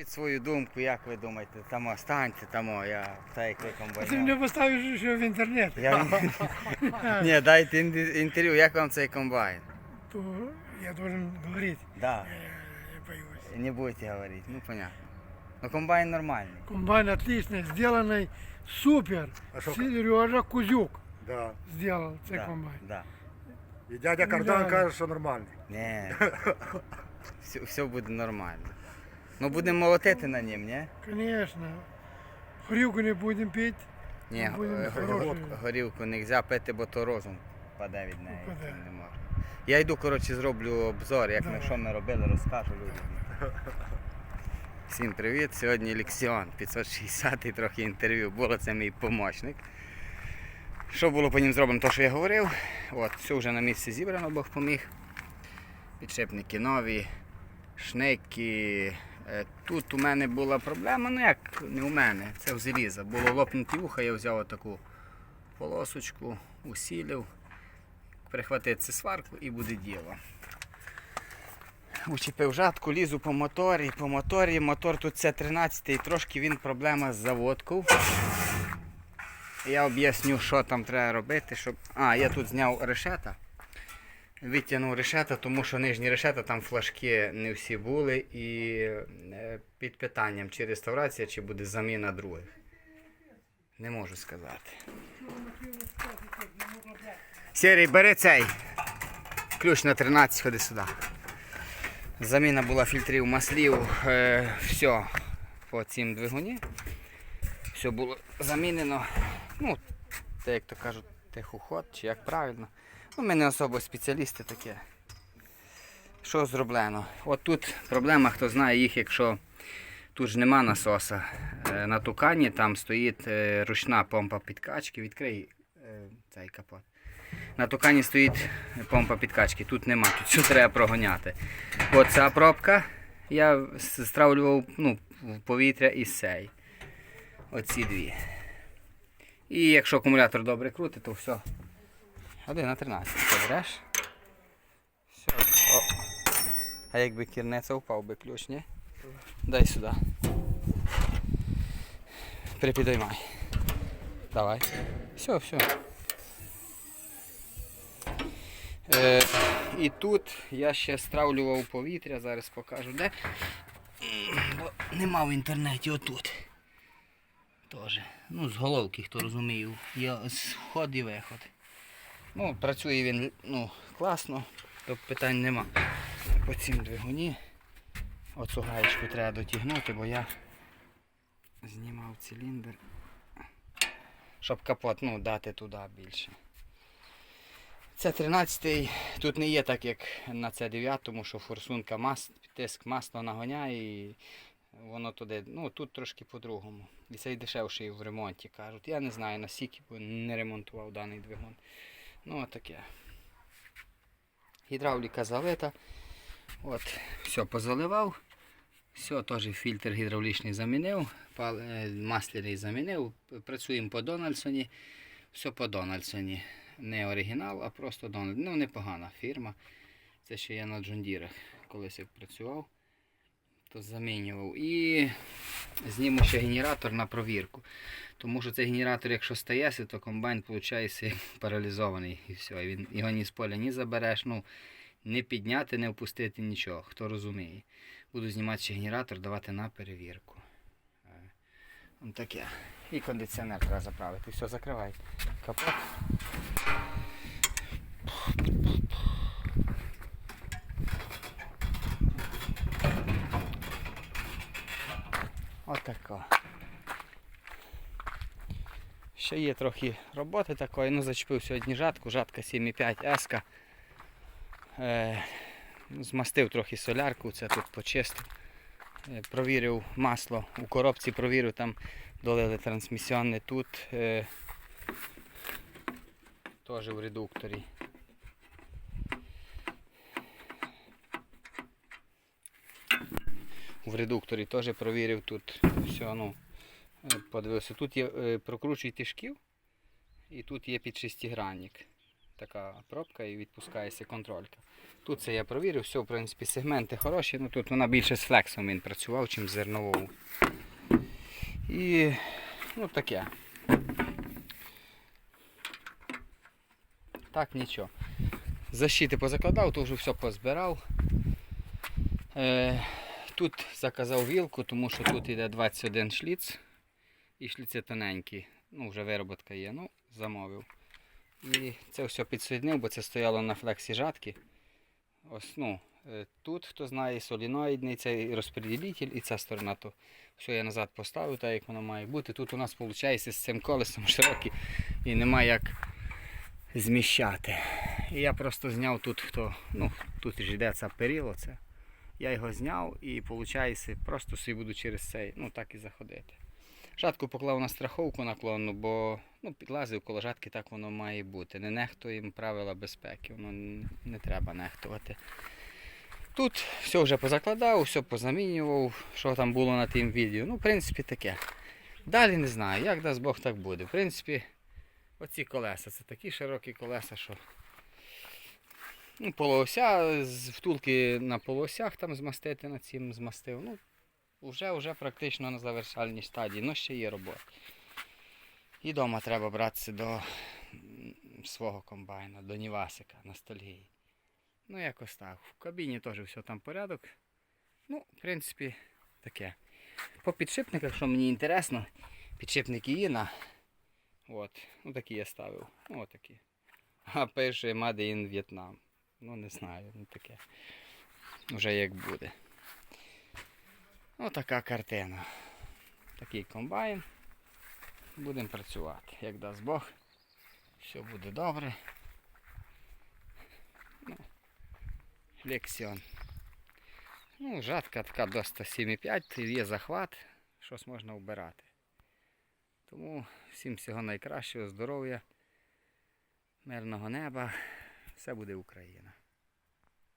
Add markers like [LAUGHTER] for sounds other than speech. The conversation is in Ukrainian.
Скажіть свою думку, як ви думаєте, там станьте, там, я та як ви Ти мене комбайнер. поставиш що в інтернет, Я... [LAUGHS] Ні, дайте ін- інтерв'ю, як вам цей комбайн? то я должен говорити. Да. Я, я боюсь. Не будете говорити, ну понятно. Ну комбайн нормальний. Комбайн отличный, сделанный супер. А що- Сережа Кузюк Да. сделал цей Да, комбайн. да. І дядя Кардан Да. каже, що нормальний. Ні. Все, все буде нормально. Ну будемо молотити на нім, ні? Конечно. Горілку не будемо пити. Ні, Будемо е, хорошою. горілку не можна пити, бо то розум паде від неї. Не можна. Я йду, коротше, зроблю обзор, як ми Давай. що ми робили, розкажу людям. [LAUGHS] Всім привіт! Сьогодні Лексіон, 560 й трохи інтерв'ю. Було це мій помічник. Що було по ним зроблено, то що я говорив. От, все вже на місці зібрано, Бог поміг. Підшипники нові, шнеки. Е, Тут у мене була проблема, ну як не у мене, це в заліза. Було лопнуті вуха, я взяв таку полосочку, усілив, прихватити цю сварку і буде діло. Учепив жатку, лізу по моторі, по моторі. Мотор тут це 13 і трошки він проблема з заводкою. Я об'ясню, що там треба робити, щоб. А, я тут зняв решета. Витягнув решета, тому що нижні решета там флажки не всі були і е, під питанням, чи реставрація, чи буде заміна других. Не можу сказати. Сірий, бери цей. Ключ на 13, ходи сюди. Заміна була фільтрів, маслів, е, все по цим двигуні. Все було замінено. Ну, те, як то кажуть, техуход, чи як правильно. Ну, ми не особо спеціалісти таке. Що зроблено? От тут проблема, хто знає їх, якщо тут ж нема насоса. Е, На тукані там стоїть е, ручна помпа підкачки. Відкрий е, цей капот. На тукані стоїть помпа підкачки, тут нема, тут все треба прогоняти. От ця пробка я стравлював ну, повітря із цей. Оці дві. І якщо акумулятор добре крутить, то все. 1 на 13 береш. Все. О. А якби кірнеця впав би ключ, ні? Дай сюди. Припідоймай. Давай. Все, все. Е, і тут я ще стравлював повітря, зараз покажу де. Бо нема в інтернеті отут. Тоже. Ну, з головки, хто розуміє, є вход і виход. Ну, працює він ну, класно, то питань нема. По цим двигуні. Оцю гаєчку треба дотягнути, бо я знімав циліндр. Щоб капот ну, дати туди більше. Це 13-й, тут не є так, як на це 9 тому що форсунка мас, тиск масло нагоняє і воно туди, ну тут трошки по-другому. І цей дешевший в ремонті кажуть. Я не знаю наскільки, бо не ремонтував даний двигун. Ну таке. Гідравліка залита. От, все позаливав. Все, теж фільтр гідравлічний замінив, е, масляний замінив. Працюємо по Дональдсоні. Все по Дональдсоні. Не оригінал, а просто Дональд. Ну, непогана фірма. Це ще я на Джондірах колись працював, то замінював. І зніму ще генератор на провірку. Тому що цей генератор, якщо стається, то комбайн виходить паралізований. І все. І він, його ні з поля ні забереш, ну, не підняти, не впустити нічого, хто розуміє. Буду знімати ще генератор, давати на перевірку. Е, он таке. І кондиціонер треба заправити. Все, закривай. Капот. Отако. Ще є трохи роботи такої, ну зачепив сьогодні жатку, жатка 7,5 S. Е, змастив трохи солярку, це тут почистив. Е, провірив масло, у коробці провірив, там долили трансмісіонне тут. Е, теж в редукторі. В редукторі теж провірив тут все, ну, е, подивився. Тут є е, прокручуйте шків і тут є під шестигранник. така пробка і відпускається контролька. Тут це я провірив, все, в принципі, сегменти хороші, ну тут вона більше з флексом він працював, чим з зерновою. І ну таке. Так, нічого. Защити позакладав, то вже все позбирав. Е, тут заказав вілку, тому що тут йде 21 шліц. І шліци тоненькі. Ну, вже вироботка є, ну, замовив. І це все підсоєднив, бо це стояло на флексі жатки. Ось, ну, е, тут, хто знає, соліноїдний цей розподілитель і ця сторона, то все я назад поставив, так як воно має бути. Тут у нас виходить з цим колесом широкий і нема як зміщати. І я просто зняв тут, хто, ну, тут ж йде це періло, це. Я його зняв і виходить, просто собі буду через цей, ну так і заходити. Жатку поклав на страховку наклонну, бо ну, підлазив коло жатки, так воно має бути. Не нехтуємо правила безпеки, воно не треба нехтувати. Тут все вже позакладав, все позамінював, що там було на тим відео. Ну, в принципі, таке. Далі не знаю, як дасть Бог, так буде. В принципі, оці колеса, це такі широкі колеса, що. Ну, полуося, з втулки на полуосях там змастити на цим змастив. Ну, вже, вже практично на завершальній стадії, ну ще є робота. І вдома треба братися до свого комбайна, до Нівасика, ностальгії. Ну, якось так. В кабіні теж все там порядок. Ну, в принципі, таке. По підшипниках, що мені інтересно, підшипники Іна. От, ну такі я ставив. Ну, отакі. А пише Made in Vietnam. Ну, не знаю, ну таке. Вже як буде. Отака картина. Такий комбайн. Будемо працювати. Як дасть Бог, все буде добре. Ну, лексіон. Ну, жатка така до 107,5, є захват, щось можна вбирати. Тому всім всього найкращого, здоров'я, мирного неба. Все буде Україна.